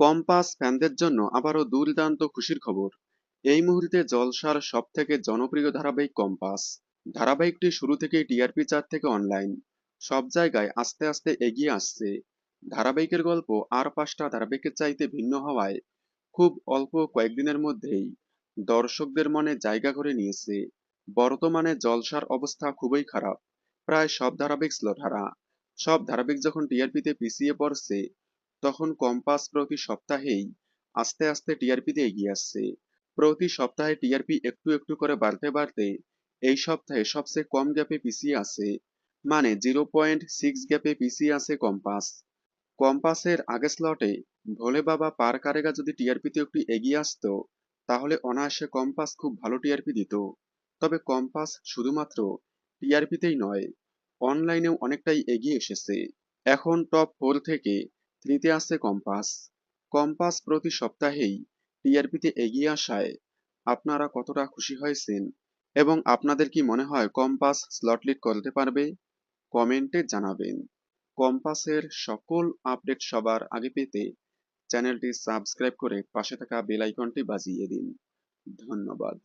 Compass ফ্যানদের জন্য আবারও দুর্দান্ত খুশির খবর। এই মুহূর্তে জলসার সব থেকে জনপ্রিয় ধারাবাহিক কম্পাস। ধারাবাহিকটি শুরু থেকেই টিআরপি চার থেকে অনলাইন সব জায়গায় আস্তে আস্তে এগিয়ে আসছে। ধারাবাহিকের গল্প আর পাঁচটা ধারাবাহিকের চাইতে ভিন্ন হওয়ায় খুব অল্প কয়েকদিনের মধ্যেই দর্শকদের মনে জায়গা করে নিয়েছে। বর্তমানে জলসার অবস্থা খুবই খারাপ। প্রায় সব ধারাবাহিক স্লোট হারা। সব ধারাবাহিক যখন টিআরপিতে পিছিয়ে পড়ছে তখন কম্পাস প্রতি সপ্তাহেই আস্তে আস্তে টিআরপিতে এগিয়ে আসছে। প্রতি সপ্তাহে টিআরপি একটু একটু করে বাড়তে বাড়তে এই সপ্তাহে সবচেয়ে কম গ্যাপে পিছিয়ে আছে। মানে জিরো পয়েন্ট সিক্স গ্যাপে পিছিয়ে আছে কম্পাস। কম্পাসের আগে স্লটে ভোলে বাবা পার কারেগা যদি টিআরপিতে একটু এগিয়ে আসতো, তাহলে অনায়াসে কম্পাস খুব ভালো টিআরপি দিত। তবে কম্পাস শুধুমাত্র টিআরপিতেই নয় অনলাইনেও অনেকটাই এগিয়ে এসেছে। এখন টপ ফোর থেকে থ্রিতে আছে কম্পাস। কম্পাস প্রতি সপ্তাহেই টিআরপিতে এগিয়ে আসায় আপনারা কতটা খুশি হয়েছেন এবং আপনাদের কি মনে হয় কম্পাস স্লট লিড করতে পারবে? কমেন্টে জানাবেন। কম্পাসের সকল আপডেট সবার আগে পেতে চ্যানেলটি সাবস্ক্রাইব করে পাশে থাকা বেল আইকনটি বাজিয়ে দিন। ধন্যবাদ।